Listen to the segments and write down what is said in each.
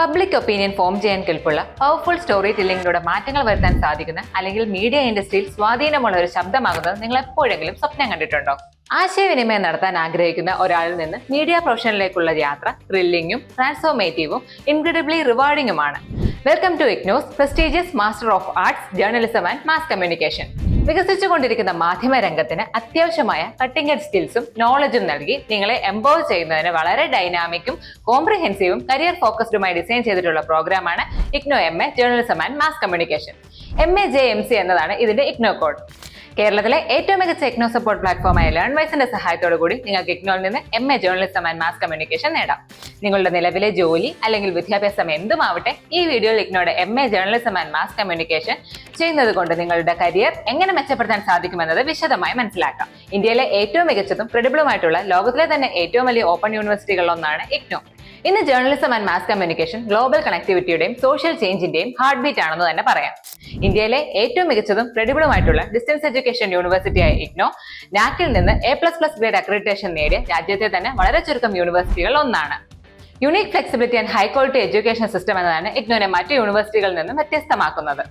Public opinion form ചെയ്യാൻ കെൽപ്പുള്ള powerful story ടെല്ലിങ്ങിലൂടെ മാറ്റങ്ങൾ വരുത്താൻ സാധിക്കുന്ന അല്ലെങ്കിൽ മീഡിയ ഇൻഡസ്ട്രിയിൽ സ്വാധീനമുള്ള ഒരു ശബ്ദമാകുന്നത് നിങ്ങൾ എപ്പോഴെങ്കിലും സ്വപ്നം കണ്ടിട്ടുണ്ടോ? ആശയവിനിമയം നടത്താൻ ആഗ്രഹിക്കുന്ന ഒരാളിൽ നിന്ന് മീഡിയ പ്രൊഫഷനിലേക്കുള്ള യാത്ര ത്രില്ലിങ്ങും ട്രാൻസ്ഫോർമേറ്റീവും incredibly റിവാർഡിംഗുമാണ് welcome to IGNOU's prestigious master of arts journalism and mass communication വികസിച്ചുകൊണ്ടിരിക്കുന്ന മാധ്യമ രംഗത്തിന് അത്യാവശ്യമായ കട്ടിംഗ് എഡ് സ്കിൽസും നോളജും നൽകി നിങ്ങളെ എംപവർ ചെയ്യുന്നതിന് വളരെ ഡൈനാമിക്കും കോംപ്രിഹെൻസീവും കരിയർ ഫോക്കസ്ഡുമായി ഡിസൈൻ ചെയ്തിട്ടുള്ള പ്രോഗ്രാമാണ് IGNOU M A journalism and mass communication M A J M C എന്നതാണ് ഇതിന്റെ ഇഗ്നോ കോഡ് കേരളത്തിലെ ഏറ്റവും മികച്ച എക്നോ സപ്പോർട്ട് പ്ലാറ്റ്ഫോമായ ലേൺ വൈസിന്റെ സഹായത്തോടു കൂടി നിങ്ങൾക്ക് ഇഗ്നോയിൽ നിന്ന് M A journalism and mass communication നേടാം. നിങ്ങളുടെ നിലവിലെ ജോലി അല്ലെങ്കിൽ വിദ്യാഭ്യാസം എന്തുമാവട്ടെ ഈ വീഡിയോയിൽ ഇഗ്നോയുടെ M A journalism and mass communication ചെയ്യുന്നത് കൊണ്ട് നിങ്ങളുടെ കരിയർ എങ്ങനെ മെച്ചപ്പെടുത്താൻ സാധിക്കുമെന്നത് വിശദമായി മനസ്സിലാക്കാം. ഇന്ത്യയിലെ ഏറ്റവും മികച്ചതും ക്രെഡിബിളുമായിട്ടുള്ള ലോകത്തിലെ തന്നെ ഏറ്റവും വലിയ ഓപ്പൺ യൂണിവേഴ്സിറ്റികളിലൊന്നാണ് ഇഗ്നോ ഇന്ന് journalism and mass communication global കണക്ടിവിറ്റിയുടെയും social ചേഞ്ചിന്റെയും ഹാർട്ട് ബീറ്റ് ആണെന്ന് തന്നെ പറയാം. ഇന്ത്യയിലെ ഏറ്റവും മികച്ചതും ക്രെഡിബിളുമായിട്ടുള്ള ഡിസ്റ്റൻസ് എഡ്യൂക്കേഷൻ യൂണിവേഴ്സിറ്റിയായ ഇഗ്നോ നാക്കിൽ നിന്ന് A plus plus grade accreditation നേടിയ രാജ്യത്തെ തന്നെ വളരെ ചുരുക്കം യൂണിവേഴ്സിറ്റികൾ ഒന്നാണ്. Unique flexibility and high quality education system എന്നതാണ് ഇഗ്നോനെ മറ്റ് യൂണിവേഴ്സിറ്റികളിൽ നിന്നും വ്യത്യസ്തമാക്കുന്നത്.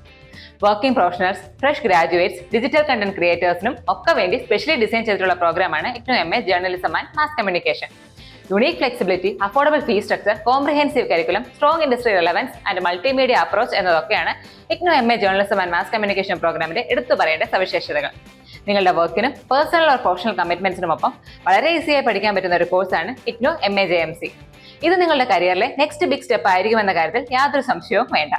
Working professionals fresh graduates digital content ക്രിയേറ്റേഴ്സിനും ഒക്കെ വേണ്ടി സ്പെഷ്യലി ഡിസൈൻ ചെയ്തിട്ടുള്ള പ്രോഗ്രാമാണ് IGNOU M A journalism and mass communication unique flexibility affordable fee structure comprehensive curriculum strong industry relevance and multimedia approach എന്നതൊക്കെയാണ് IGNOU M A journalism and mass communication പ്രോഗ്രാമിന്റെ എടുത്തു പറയേണ്ട സവിശേഷതകൾ. നിങ്ങളുടെ വർക്കിനും പേഴ്സണൽ ഓർ പ്രൊഫഷണൽ കമ്മിറ്റ്മെന്റ്സിനുമൊപ്പം വളരെ ഈസിയായി പഠിക്കാൻ പറ്റുന്ന ഒരു കോഴ്സാണ് IGNOU M A J M C ഇത് നിങ്ങളുടെ കരിയറിലെ നെക്സ്റ്റ് ബിഗ് സ്റ്റെപ്പ് ആയിരിക്കുമെന്ന കാര്യത്തിൽ യാതൊരു സംശയവും വേണ്ട.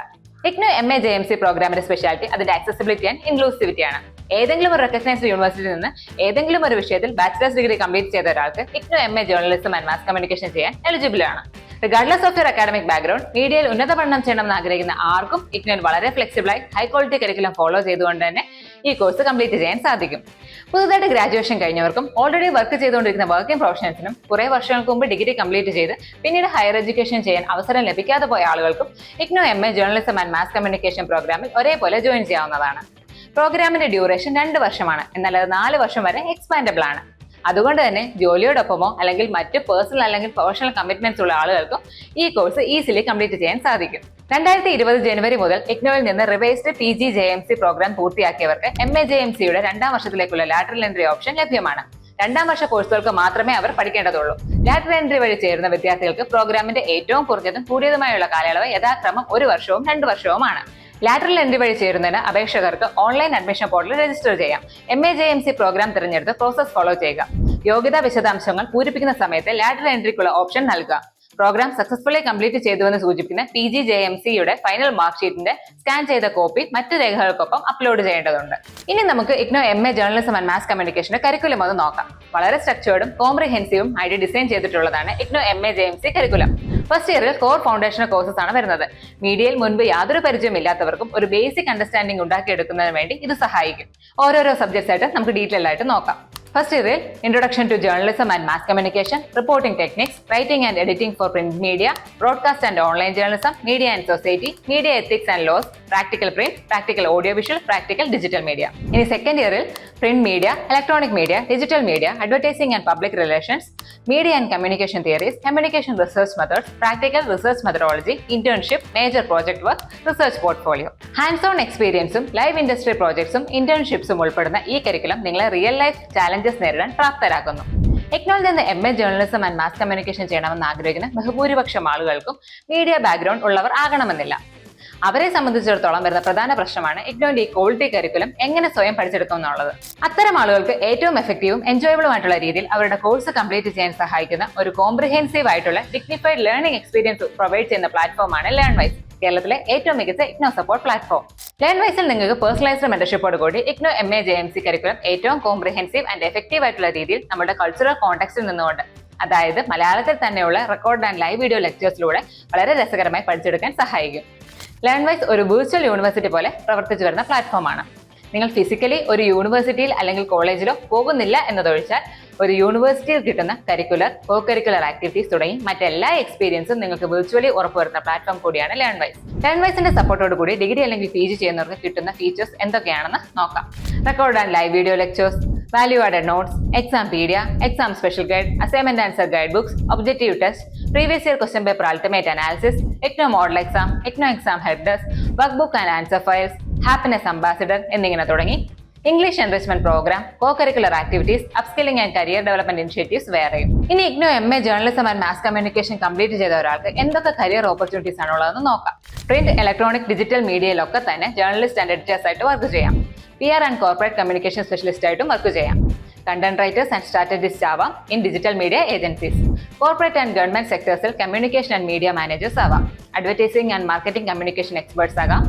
IGNOU M A J M C പ്രോഗ്രാമിന്റെ സ്പെഷ്യാലിറ്റി അതിന്റെ ആക്സസിബിലിറ്റി ആൻഡ് ഇൻക്ലൂസിവിറ്റി ആണ്. ഏതെങ്കിലും ഒരു റെക്കഗ്നൈസ്ഡ് യൂണിവേഴ്സിറ്റിയിൽ നിന്ന് ഏതെങ്കിലും ഒരു വിഷയത്തിൽ ബാച്ചിലേഴ്സ് ഡിഗ്രി കംപ്ലീറ്റ് ചെയ്ത ഒരാൾക്ക് IGNOU M A journalism and mass communication ചെയ്യാൻ എലിജിബിൾ ആണ്. Regardless of your academic background മീഡിയയിൽ ഉന്നത പഠനം ചെയ്യണമെന്ന് ആഗ്രഹിക്കുന്ന ആർക്കും ഇഗ്നോയിൽ വളരെ ഫ്ലെക്സിബിളായി ഹൈ ക്വാളിറ്റി കരിക്കുലം ഫോളോ ചെയ്തുകൊണ്ട് തന്നെ ഈ കോഴ്സ് കംപ്ലീറ്റ് ചെയ്യാൻ സാധിക്കും. പുതുതായിട്ട് ഗ്രാജുവേഷൻ കഴിഞ്ഞവർക്കും ഓൾറെഡി വർക്ക് ചെയ്തുകൊണ്ടിരിക്കുന്ന വർക്കിംഗ് പ്രൊഫഷണൽസിനും കുറേ വർഷങ്ങൾക്ക് മുമ്പ് ഡിഗ്രി കംപ്ലീറ്റ് ചെയ്ത് പിന്നീട് ഹയർ എഡ്യൂക്കേഷൻ ചെയ്യാൻ അവസരം ലഭിക്കാതെ പോയ ആളുകൾക്കും IGNOU M A journalism and mass communication പ്രോഗ്രാമിൽ ഒരേപോലെ ജോയിൻ ചെയ്യാവുന്നതാണ്. പ്രോഗ്രാമിന്റെ ഡ്യൂറേഷൻ രണ്ട് വർഷമാണ്. എന്നാൽ അത് നാല് വർഷം വരെ എക്സ്പാൻഡബിൾ ആണ്. അതുകൊണ്ട് തന്നെ ജോലിയോടൊപ്പമോ അല്ലെങ്കിൽ മറ്റ് പേഴ്സണൽ അല്ലെങ്കിൽ പ്രൊഫഷണൽ കമ്മിറ്റ്മെന്റ്സ് ഉള്ള ആളുകൾക്കും ഈ കോഴ്സ് ഈസിലി കംപ്ലീറ്റ് ചെയ്യാൻ സാധിക്കും. രണ്ടായിരത്തി ഇരുപത് ജനുവരി മുതൽ ഇഗ്നോയിൽ നിന്ന് revised P G J M C program പൂർത്തിയാക്കിയവർക്ക് M A J M സിയുടെ രണ്ടാം വർഷത്തിലേക്കുള്ള ലാറ്ററൽ എൻട്രി ഓപ്ഷൻ ലഭ്യമാണ്. രണ്ടാം വർഷ കോഴ്സുകൾക്ക് മാത്രമേ അവർ പഠിക്കേണ്ടതുള്ളൂ. ലാറ്ററൽ എൻട്രി വഴി ചേരുന്ന വിദ്യാർത്ഥികൾക്ക് പ്രോഗ്രാമിന്റെ ഏറ്റവും കുറഞ്ഞതും കൂടിയതുമായുള്ള കാലയളവ് യഥാക്രമം ഒരു വർഷവും രണ്ട് വർഷവുമാണ്. ലാറ്ററൽ എൻട്രി വഴി ചേരുന്നതിന് അപേക്ഷകർക്ക് ഓൺലൈൻ അഡ്മിഷൻ പോർട്ടലിൽ രജിസ്റ്റർ ചെയ്യാം. M A J M C program തിരഞ്ഞെടുത്ത് പ്രോസസ് ഫോളോ ചെയ്യുക. യോഗ്യതാ വിശദാംശങ്ങൾ പൂരിപ്പിക്കുന്ന സമയത്ത് ലാറ്ററൽ എൻട്രിക്കുള്ള ഓപ്ഷൻ നൽകുക. പ്രോഗ്രാം സക്സസ്ഫുള്ളി കംപ്ലീറ്റ് ചെയ്തുവെന്ന് സൂചിപ്പിക്കുന്ന പി ജി ജെ എം സിയുടെ ഫൈനൽ മാർക്ക് ഷീറ്റിന്റെ സ്കാൻ ചെയ്ത കോപ്പി മറ്റ് രേഖകൾക്കൊപ്പം അപ്ലോഡ് ചെയ്യേണ്ടതുണ്ട്. ഇനി നമുക്ക് IGNOU M A journalism and mass കമ്മ്യൂണിക്കേഷന്റെ curriculum ഒന്ന് നോക്കാം. വളരെ സ്ട്രക്ചേർഡും കോംപ്രിഹെൻസീവും ആയിട്ട് ഡിസൈൻ ചെയ്തിട്ടുള്ളതാണ് IGNOU M A J M C curriculum first ഇയറിൽ കോർ ഫൗണ്ടേഷൻ കോഴ്സസ് ആണ് വരുന്നത്. മീഡിയയിൽ മുൻപ് യാതൊരു പരിചയമില്ലാത്തവർക്കും ഒരു ബേസിക് അണ്ടർസ്റ്റാൻഡിംഗ് ഉണ്ടാക്കിയെടുക്കുന്നതിന് വേണ്ടി ഇത് സഹായിക്കും. ഓരോരോ സബ്ജക്ട്സ് ആയിട്ട് നമുക്ക് ഡീറ്റെയിൽ ആയിട്ട് നോക്കാം. ഫസ്റ്റ് ഇയറിൽ introduction to journalism and mass communication reporting techniques writing and editing for print media broadcast and online journalism media and society media ethics and laws practical print practical audio visual practical digital media ഇനി second ഇയറിൽ print media electronic media digital media advertising and public relations media and communication theories communication research methods practical research methodology internship major project work research portfolio hands on എക്സ്പീരിയൻസും live industry പ്രോജക്ട്സും ഇന്റേൺഷിപ്സും ഉൾപ്പെടുന്ന ഈ curriculum നിങ്ങളെ real life challenges നേരിടാൻ പ്രാപ്തരാക്കുന്നു. എക്നോയിൽ നിന്ന് M A journalism and mass communication ചെയ്യണമെന്ന് ആഗ്രഹിക്കുന്ന ബഹുഭൂരിപക്ഷം ആളുകൾക്കും മീഡിയ ബാക്ക്ഗ്രൗണ്ട് ഉള്ളവർ ആകണമെന്നില്ല. അവരെ സംബന്ധിച്ചിടത്തോളം വരുന്ന പ്രധാന പ്രശ്നമാണ് ഇഗ്നോന്റെ ഈ ക്വാളിറ്റി കരിക്കുലം എങ്ങനെ സ്വയം പഠിച്ചെടുക്കും എന്നുള്ളത്. അത്തരം ആളുകൾക്ക് ഏറ്റവും എഫക്റ്റീവും എൻജോയബിളുമായിട്ടുള്ള രീതിയിൽ അവരുടെ കോഴ്സ് കംപ്ലീറ്റ് ചെയ്യാൻ സഹായിക്കുന്ന ഒരു കോംപ്രിഹെൻസീവ് ആയിട്ടുള്ള ഡിഗ്നിഫൈഡ് ലേണിംഗ് എക്സ്പീരിയൻസ് പ്രൊവൈഡ് ചെയ്യുന്ന പ്ലാറ്റ്ഫോമാണ് ലേൺ വൈസ് കേരളത്തിലെ ഏറ്റവും മികച്ച ഇഗ്നോ സപ്പോർട്ട് പ്ലാറ്റ്ഫോം ലേൺ വൈസിൽ നിങ്ങൾക്ക് പേഴ്സണലൈസ്ഡ് മെന്റർഷിപ്പോട് കൂടി IGNOU M A J M C curriculum ഏറ്റവും കോംപ്രിഹെൻസീവ് ആൻഡ് എഫക്റ്റീവ് ആയിട്ടുള്ള രീതിയിൽ നമ്മുടെ കൾച്ചറൽ കോൺടാക്സിൽ നിന്നുകൊണ്ട് അതായത് മലയാളത്തിൽ തന്നെയുള്ള റെക്കോർഡ് ആൻഡ് ലൈവ് വീഡിയോ ലെക്ചേഴ്സിലൂടെ വളരെ രസകരമായി പഠിച്ചെടുക്കാൻ സഹായിക്കും. ലേൺവൈസ് ഒരു വിർച്വൽ യൂണിവേഴ്സിറ്റി പോലെ പ്രവർത്തിച്ചു വരുന്ന പ്ലാറ്റ്ഫോമാണ് നിങ്ങൾ ഫിസിക്കലി ഒരു യൂണിവേഴ്സിറ്റിയിൽ അല്ലെങ്കിൽ കോളേജിലോ പോകുന്നില്ല എന്നതൊഴിച്ചാൽ ഒരു യൂണിവേഴ്സിറ്റിയിൽ കിട്ടുന്ന കരിക്കുലർ കോ കരിക്കുലർ ആക്ടിവിറ്റീസ് തുടങ്ങി മറ്റെല്ലാ എക്സ്പീരിയൻസും നിങ്ങൾക്ക് വെർച്വലി ഉറപ്പുവരുന്ന പ്ലാറ്റ്ഫോം കൂടിയാണ് ലേൺ വൈസ് ലേൺ വൈസിന്റെ സപ്പോർട്ടോട് കൂടി ഡിഗ്രി അല്ലെങ്കിൽ പി ജി ചെയ്യുന്നവർക്ക് കിട്ടുന്ന ഫീച്ചേഴ്സ് എന്തൊക്കെയാണെന്ന് നോക്കാം. Record and live video lectures value added notes exam pedia exam special guide assignment answer guide books objective test previous year question paper ultimate analysis IGNOU model exam IGNOU exam head desk work book and answer files happiness ambassador എന്നിങ്ങനെ തുടങ്ങി English enrichment program co curricular activities upskilling and career development initiatives വേറെയും. ഇനി IGNOU M A journalism and mass communication complete ചെയ്ത ഒരാൾക്ക് എന്തൊക്കെ career opportunities ആണ് ഉള്ളതെന്ന് നോക്കാം. പ്രിന്റ് ഇലക്ട്രോണിക് ഡിജിറ്റൽ മീഡിയയിലൊക്കെ തന്നെ ജേർണലിസ്റ്റ് ആൻഡ് എഡിറ്റേഴ്സ് ആയിട്ട് വർക്ക് ചെയ്യാം. P R and corporate communication specialist ആയിട്ടും വർക്ക് ചെയ്യാം. കണ്ടന്റ് റൈറ്റേഴ്സ് ആൻഡ് സ്ട്രാറ്റജിസ്റ്റ് ആവാം in digital media agencies corporate and government സെക്ടേഴ്സിൽ communication and media managers ആവാം. Advertising and marketing communication experts ആകാം.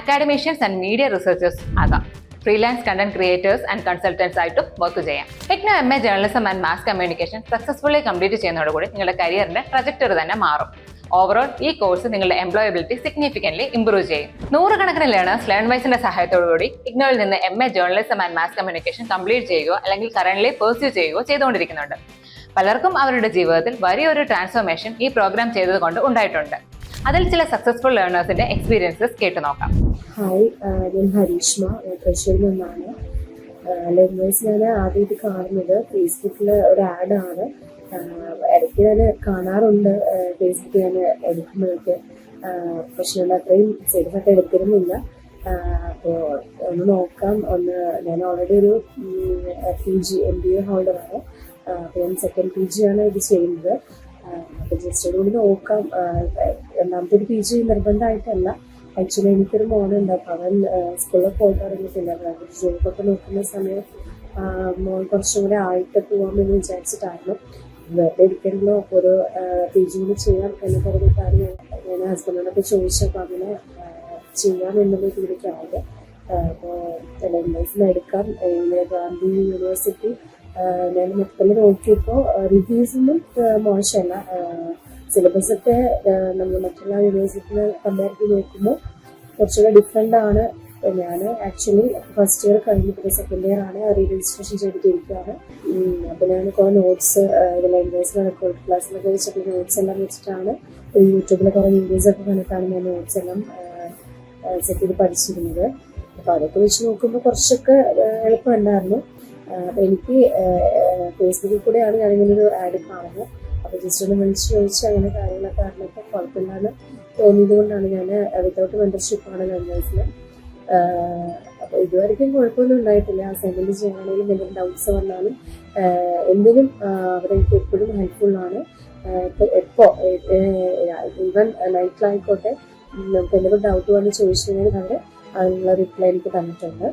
Academicians and media researchers ആകാം. Freelance content creators and consultants ആയിട്ടും work ചെയ്യാം. Techno M A journalism and mass communication successfully complete ചെയ്യുന്നതോടുകൂടി നിങ്ങളുടെ കരിയറിന്റെ projector തന്നെ മാറും. Overall ഈ കോഴ്സ് നിങ്ങളുടെ എംപ്ലോയബിലിറ്റി സിഗ്നിഫിക്കൻലി ഇംപ്രൂവ് ചെയ്യും. നൂറുകണക്കിന് ലേണേഴ്സ് ലേൺ വൈസിന്റെ സഹായത്തോടുകൂടി ഇഗ്നോയിൽ നിന്ന് M A journalism and mass communication complete ചെയ്യുകയോ അല്ലെങ്കിൽ കറന്റ് പെർസ്യൂ ചെയ്യുകയോ ചെയ്തുകൊണ്ടിരിക്കുന്നുണ്ട്. പലർക്കും അവരുടെ ജീവിതത്തിൽ വലിയൊരു ട്രാൻസ്ഫോർമേഷൻ ഈ പ്രോഗ്രാം ചെയ്തതുകൊണ്ട് ഉണ്ടായിട്ടുണ്ട്. അതിൽ ചില സക്സസ്ഫുൾ ലേണേഴ്സിന്റെ എക്സ്പീരിയൻസസ് കേട്ടു നോക്കാം. ഹായ് ഞാൻ ഹരീഷ്മ. തൃശ്ശൂരിൽ നിന്നാണ്. ലേണേഴ്സ് ഞാൻ ആദ്യമായിട്ട് കാണുന്നത് ഫേസ്ബുക്കിൽ ഒരു ആഡാണ് ഇടയ്ക്ക് ഞാൻ കാണാറുണ്ട്. ഫേസ്ബുക്ക് ഞാൻ എടുക്കുമ്പോഴൊക്കെ. പക്ഷെ ഞാൻ അത്രയും സീരിയസായിട്ട് എടുത്തിരുന്നില്ല. അപ്പോൾ ഒന്ന് നോക്കാം. ഒന്ന് ഞാൻ ഓൾറെഡി ഒരു P G M B A ഹോൾഡറാണ് അപ്പോൾ ഞാൻ സെക്കൻഡ് പി ആണ് ഇത് ചെയ്യുന്നത്. അപ്പോൾ ജസ്റ്റ് കൂടി നോക്കാം. രണ്ടാമത്തെ ഒരു പി ജി നിർബന്ധമായിട്ടല്ല. ആക്ച്വലി എനിക്കൊരു മോനുണ്ട് അപ്പം അവൻ സ്കൂളിൽ പോയിട്ട് ഇറങ്ങിയിട്ടില്ല അതായത് ജോബൊക്കെ നോക്കുന്ന സമയം മോൻ കുറച്ചും കൂടെ ആയിട്ട് പോകാമെന്ന് വിചാരിച്ചിട്ടായിരുന്നു. വെറുതെ ഇരിക്കുമ്പോൾ ഒരു പി ജി കൂടി ചെയ്യാം എന്ന് പറഞ്ഞിട്ടാണ് ഞാൻ ഹസ്ബൻഡിനോടൊക്കെ ചോദിച്ചപ്പോൾ അങ്ങനെ ചെയ്യാം എന്നുള്ള രീതിയിലേക്കായത് അപ്പോൾ ലെൻഡേഴ്സിന് എടുക്കാം. ഗാന്ധി യൂണിവേഴ്സിറ്റി ഞാൻ മൊത്തത്തിൽ നോക്കിയപ്പോൾ റിവ്യൂസ് ഒന്നും ആ, മോശമല്ല. സിലബസൊക്കെ നമ്മൾ മറ്റുള്ള യൂണിവേഴ്സിറ്റിനെ കമ്പയർ ചെയ്ത് നോക്കുമ്പോൾ കുറച്ചുകൂടെ ഡിഫറെന്റ് ആണ്. ഞാൻ ആക്ച്വലി ഫസ്റ്റ് ഇയർ കഴിഞ്ഞിട്ട് സെക്കൻഡ് ഇയർ ആണ് റീ രജിസ്ട്രേഷൻ ചെയ്തിട്ടിരിക്കുകയാണ് അപ്പോൾ ഞാൻ കുറേ നോട്ട്സ് ലാംഗ്വേജ് റെക്കോർഡ് ക്ലാസ്സിലൊക്കെ വെച്ചിട്ടുള്ള നോട്ട്സ് എല്ലാം വെച്ചിട്ടാണ് യൂട്യൂബിൽ കുറേ വീഡിയോസ് ഒക്കെ കണ്ടിട്ടാണ് ഞാൻ നോട്ട്സ് എല്ലാം സെറ്റ് ചെയ്ത് പഠിച്ചിരുന്നത്. അപ്പോൾ അതൊക്കെ വെച്ച് നോക്കുമ്പോൾ കുറച്ചൊക്കെ എളുപ്പമുണ്ടായിരുന്നു. എനിക്ക് ഫേസ്ബുക്കിൽ കൂടെയാണ് ഞാനിങ്ങനെ ഒരു ആഡ് കാണുന്നത്. അപ്പോൾ ജസ്റ്റ് ഒന്ന് വിളിച്ച് ചോദിച്ച് അങ്ങനെ കാര്യങ്ങളൊക്കെ അറിഞ്ഞപ്പോൾ കുഴപ്പമില്ലാന്ന് തോന്നിയത് കൊണ്ടാണ് ഞാൻ വിത്തൗട്ട് ആണ് മെമ്പേഴ്സിൽ അപ്പോൾ ഇതുവരെയ്ക്കും കുഴപ്പമൊന്നും ഉണ്ടായിട്ടില്ല. അസൈൻമെന്റ് ചെയ്യാനാണെങ്കിലും എന്തെങ്കിലും ഡൗട്ട്സ് വന്നാലും എന്തിനും അവരെനിക്ക് എപ്പോഴും ഹെൽപ്ഫുള്ളാണ് ഇപ്പോൾ എപ്പോൾ ഈവൻ നൈറ്റിലായിക്കോട്ടെ നമുക്ക് എന്തെങ്കിലും ഡൗട്ട് വന്ന് ചോദിച്ചു കഴിഞ്ഞാൽ അവർ അതിനുള്ള റിപ്ലൈ എനിക്ക് തന്നിട്ടുണ്ട്.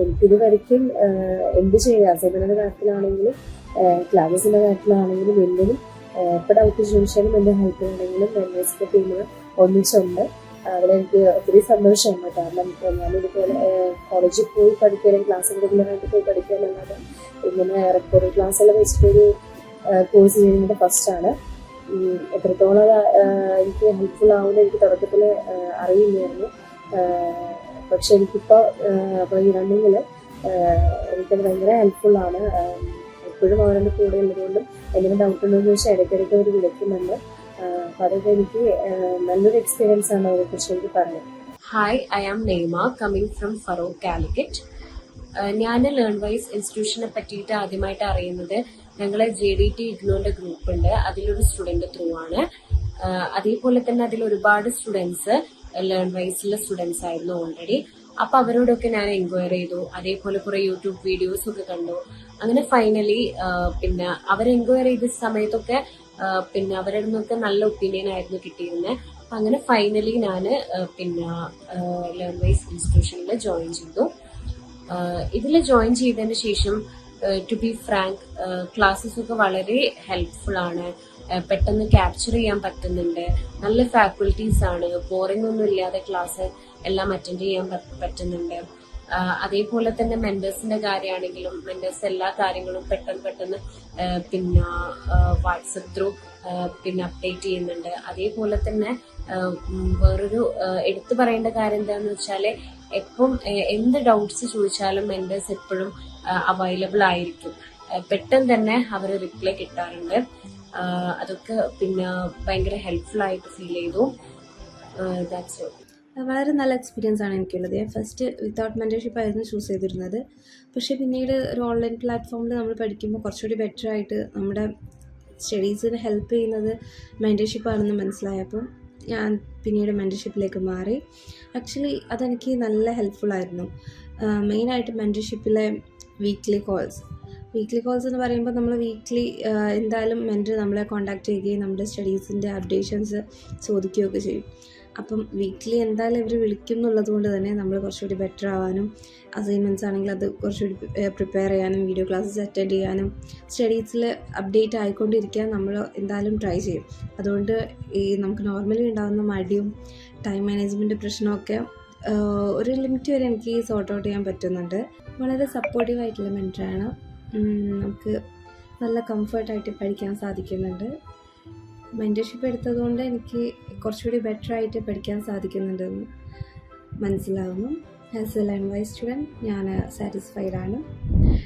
എനിക്കിത് വരയ്ക്കും എന്ത് ചെയ്യുക അസൈൻമെന്റിന്റെ കാര്യത്തിലാണെങ്കിലും ക്ലാസസിന്റെ കാര്യത്തിലാണെങ്കിലും എന്തിനും എപ്പോൾ ഡൗട്ട് ചോദിച്ചാലും എന്റെ ഹെൽപ്പ് ചെയ്യണമെങ്കിലും വെൽനസിന്റെ ടീമിൽ ഒന്നിച്ചുണ്ട്. അതിലെനിക്ക് ഒത്തിരി സന്തോഷമാണ് കാരണം ഞാനിതുപോലെ കോളേജിൽ പോയി പഠിക്കാനും ക്ലാസ് റെഗുലറായിട്ട് പോയി പഠിക്കാനല്ലാതെ ഇങ്ങനെ റെക്കോർഡ് ക്ലാസ്സെല്ലാം വെച്ചിട്ടൊരു കോഴ്സ് ചെയ്യുന്നത് ഫസ്റ്റാണ് എത്രത്തോളം എനിക്ക് ഹെൽപ്ഫുൾ ആവുമെന്ന് എനിക്ക് തുടക്കത്തിൽ അറിയില്ലായിരുന്നു. പക്ഷെ എനിക്കിപ്പോൾ റണ്ണിങ്ങിൽ എനിക്കത് ഭയങ്കര ഹെൽപ്ഫുൾ ആണ്. എപ്പോഴും അവരുടെ കൂടെ ഉള്ളതുകൊണ്ടും എന്തെങ്കിലും ഡൗട്ട് ഉണ്ടോ എന്ന് ചോദിച്ചാൽ ഇടയ്ക്കിടയ്ക്ക് അവർ വിളിക്കുന്നുണ്ട്. അപ്പോൾ അതൊക്കെ എനിക്ക് നല്ലൊരു എക്സ്പീരിയൻസ് ആണ് അവരെക്കുറിച്ച് എനിക്ക് പറഞ്ഞത്. Hi I am Naima coming from Feroke Calicut ഞാൻ ലേൺ വൈസ് ഇൻസ്റ്റിറ്റ്യൂഷനെ പറ്റിയിട്ട് ആദ്യമായിട്ട് അറിയുന്നത് ഞങ്ങളെ ജെ ഡി ടി ഇഗ്നോന്റെ ഗ്രൂപ്പ് ഉണ്ട്. അതിലൊരു സ്റ്റുഡന്റ് ത്രൂ ആണ്. അതേപോലെ തന്നെ അതിൽ ഒരുപാട് സ്റ്റുഡൻസ് ലേൺ വൈസിലെ സ്റ്റുഡൻസ് ആയിരുന്നു ഓൾറെഡി അപ്പൊ അവരോടൊക്കെ ഞാൻ എൻക്വയർ ചെയ്തു. അതേപോലെ കുറെ യൂട്യൂബ് വീഡിയോസ് ഒക്കെ കണ്ടു. അങ്ങനെ ഫൈനലി പിന്നെ അവർ എൻക്വയർ ചെയ്ത സമയത്തൊക്കെ പിന്നെ അവരുടെ നിന്നൊക്കെ നല്ല ഒപ്പീനിയൻ ആയിരുന്നു കിട്ടിയിരുന്നത് അപ്പൊ അങ്ങനെ ഫൈനലി ഞാൻ പിന്നെ ലേൺ ഇൻസ്റ്റിറ്റ്യൂഷനിൽ ജോയിൻ ചെയ്തു. ഇതിൽ ജോയിൻ ചെയ്തതിന് ശേഷം ടു ബി ഫ്രാങ്ക് ക്ലാസ്സസ് ഒക്കെ വളരെ ഹെൽപ്ഫുൾ ആണ്. പെട്ടെന്ന് ക്യാപ്ചർ ചെയ്യാൻ പറ്റുന്നുണ്ട്. നല്ല ഫാക്കൽറ്റീസ് ആണ്. ബോറിംഗ് ഒന്നും ഇല്ലാതെ ക്ലാസ് എല്ലാം അറ്റൻഡ് ചെയ്യാൻ പറ്റ- പറ്റുന്നുണ്ട്. അതേപോലെ തന്നെ മെന്റേഴ്സിന്റെ കാര്യമാണെങ്കിലും മെന്റേഴ്സ് എല്ലാ കാര്യങ്ങളും പെട്ടെന്ന് പെട്ടെന്ന് പിന്നെ വാട്സപ്പ് ത്രൂ പിന്നെ അപ്ഡേറ്റ് ചെയ്യുന്നുണ്ട്. അതേപോലെ തന്നെ വേറൊരു എടുത്തു പറയേണ്ട കാര്യം എന്താണെന്ന് വെച്ചാൽ എപ്പം എന്ത് ഡൗട്ട്സ് ചോദിച്ചാലും മെന്റേഴ്സ് എപ്പോഴും അവൈലബിൾ ആയിരിക്കും. പെട്ടെന്ന് തന്നെ അവർ റിപ്ലൈ കിട്ടാറുണ്ട്. അതൊക്കെ പിന്നെ ഭയങ്കര ഹെൽപ്ഫുൾ ആയിട്ട് ഫീൽ ചെയ്തു. ദാറ്റ്സ് വളരെ നല്ല എക്സ്പീരിയൻസ് ആണ് എനിക്കുള്ളത്. ഞാൻ ഫസ്റ്റ് വിത്തൗട്ട് മെന്റർഷിപ്പ് ആയിരുന്നു ചൂസ് ചെയ്തിരുന്നത്. പക്ഷേ പിന്നീട് ഒരു ഓൺലൈൻ പ്ലാറ്റ്ഫോമിൽ നമ്മൾ പഠിക്കുമ്പോൾ കുറച്ചുകൂടി ബെറ്റർ ആയിട്ട് നമ്മുടെ സ്റ്റഡീസിന് ഹെൽപ്പ് ചെയ്യുന്നത് മെന്റർഷിപ്പ് ആണെന്ന് മനസ്സിലായപ്പോൾ ഞാൻ പിന്നീട് മെന്റർഷിപ്പിലേക്ക് മാറി. ആക്ച്വലി അതെനിക്ക് നല്ല ഹെൽപ്ഫുൾ ആയിരുന്നു. മെയിനായിട്ട് മെന്റർഷിപ്പിലെ വീക്ക്ലി കോൾസ് വീക്ക്ലി കോൾസ് എന്ന് പറയുമ്പോൾ നമ്മൾ വീക്ക്ലി എന്തായാലും മെന്റർ നമ്മളെ കോൺടാക്ട് ചെയ്യുകയും നമ്മുടെ സ്റ്റഡീസിന്റെ അപ്ഡേഷൻസ് ചോദിക്കുകയൊക്കെ ചെയ്യും. അപ്പം വീക്ക്ലി എന്തായാലും ഇവർ വിളിക്കും എന്നുള്ളത് കൊണ്ട് തന്നെ നമ്മൾ കുറച്ചുകൂടി ബെറ്റർ ആവാനും അസൈൻമെന്റ്സ് ആണെങ്കിൽ അത് കുറച്ചുകൂടി പ്രിപ്പയർ ചെയ്യാനും വീഡിയോ ക്ലാസ്സസ് അറ്റൻഡ് ചെയ്യാനും സ്റ്റഡീസിൽ അപ്ഡേറ്റ് ആയിക്കൊണ്ടിരിക്കാൻ നമ്മൾ എന്തായാലും ട്രൈ ചെയ്യും. അതുകൊണ്ട് ഈ നമുക്ക് നോർമലി ഉണ്ടാകുന്ന മടിയും ടൈം മാനേജ്മെന്റ് പ്രശ്നമൊക്കെ ഒരു ലിമിറ്റ് വരെ എനിക്ക് സോർട്ട് ഔട്ട് ചെയ്യാൻ പറ്റുന്നുണ്ട്. വളരെ സപ്പോർട്ടീവ് ആയിട്ടുള്ള മെന്ററാണ് നമുക്ക് നല്ല കംഫർട്ടായിട്ട് പഠിക്കാൻ സാധിക്കുന്നുണ്ട്. മെന്റർഷിപ്പ് എടുത്തതുകൊണ്ട് എനിക്ക് കുറച്ചുകൂടി ബെറ്റർ ആയിട്ട് പഠിക്കാൻ സാധിക്കുന്നുണ്ടെന്ന് മനസ്സിലാവുന്നു. As a Learnwise student ഞാൻ സാറ്റിസ്ഫൈഡ് ആണ്.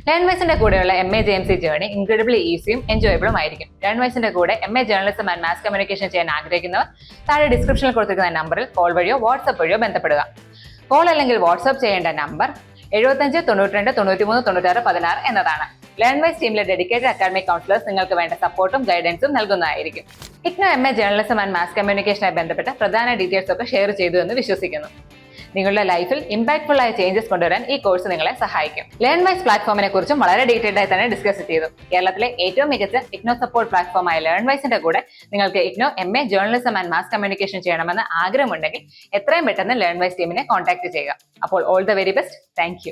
ലേൺവൈസിന്റെ കൂടെയുള്ള M A J M C journey incredibly ഈസിയും എൻജോയബിളും ആയിരിക്കും. ലേൺവൈസിന്റെ കൂടെ M A journalism and mass communication ചെയ്യാൻ ആഗ്രഹിക്കുന്നവർ താഴെ ഡിസ്ക്രിപ്ഷനിൽ കൊടുത്തിരിക്കുന്ന നമ്പറിൽ കോൾ വഴിയോ വാട്സപ്പ് വഴിയോ ബന്ധപ്പെടുക. കോൾ അല്ലെങ്കിൽ വാട്സ്ആപ്പ് ചെയ്യേണ്ട നമ്പർ എഴുപത്തഞ്ച് തൊണ്ണൂറ്റിരണ്ട് തൊണ്ണൂറ്റിമൂന്ന് തൊണ്ണൂറ്റാറ് പതിനാറ് എന്നതാണ്. ലേൺ വൈസ് ടീമിലെ ഡെഡിക്കേറ്റഡ് അക്കാഡമിക് കൗൺസിലേഴ്സ് നിങ്ങൾക്ക് വേണ്ട സപ്പോർട്ടും ഗൈഡൻസും നൽകുന്നതായിരിക്കും. IGNOU M A journalism and mass കമ്മ്യൂണിക്കേഷനുമായി ബന്ധപ്പെട്ട പ്രധാന ഡീറ്റെയിൽസ് ഒക്കെ ഷെയർ ചെയ്തു എന്ന് വിശ്വസിക്കുന്നു. നിങ്ങളുടെ ലൈഫിൽ ഇമ്പാക്ട്ഫുൾ ആയ ചേഞ്ചസ് കൊണ്ടുവരാൻ ഈ കോഴ്സ് നിങ്ങളെ സഹായിക്കും. ലേൺ വൈസ് പ്ലാറ്റ്ഫോമിനെ കുറിച്ചും വളരെ ഡീറ്റെയിൽഡ് ആയി തന്നെ ഡിസ്കസ് ചെയ്തു. കേരളത്തിലെ ഏറ്റവും മികച്ച ഇഗ്നോ സപ്പോർട്ട് പ്ലാറ്റ്ഫോമായ ലേൺ വൈസിന്റെ കൂടെ നിങ്ങൾക്ക് IGNOU M A journalism and mass communication ചെയ്യണമെന്ന് ആഗ്രഹമുണ്ടെങ്കിൽ എത്രയും പെട്ടെന്ന് ലേൺ വൈസ് ടീമിനെ കോൺടാക്ട് ചെയ്യുക. അപ്പോൾ all the very best thank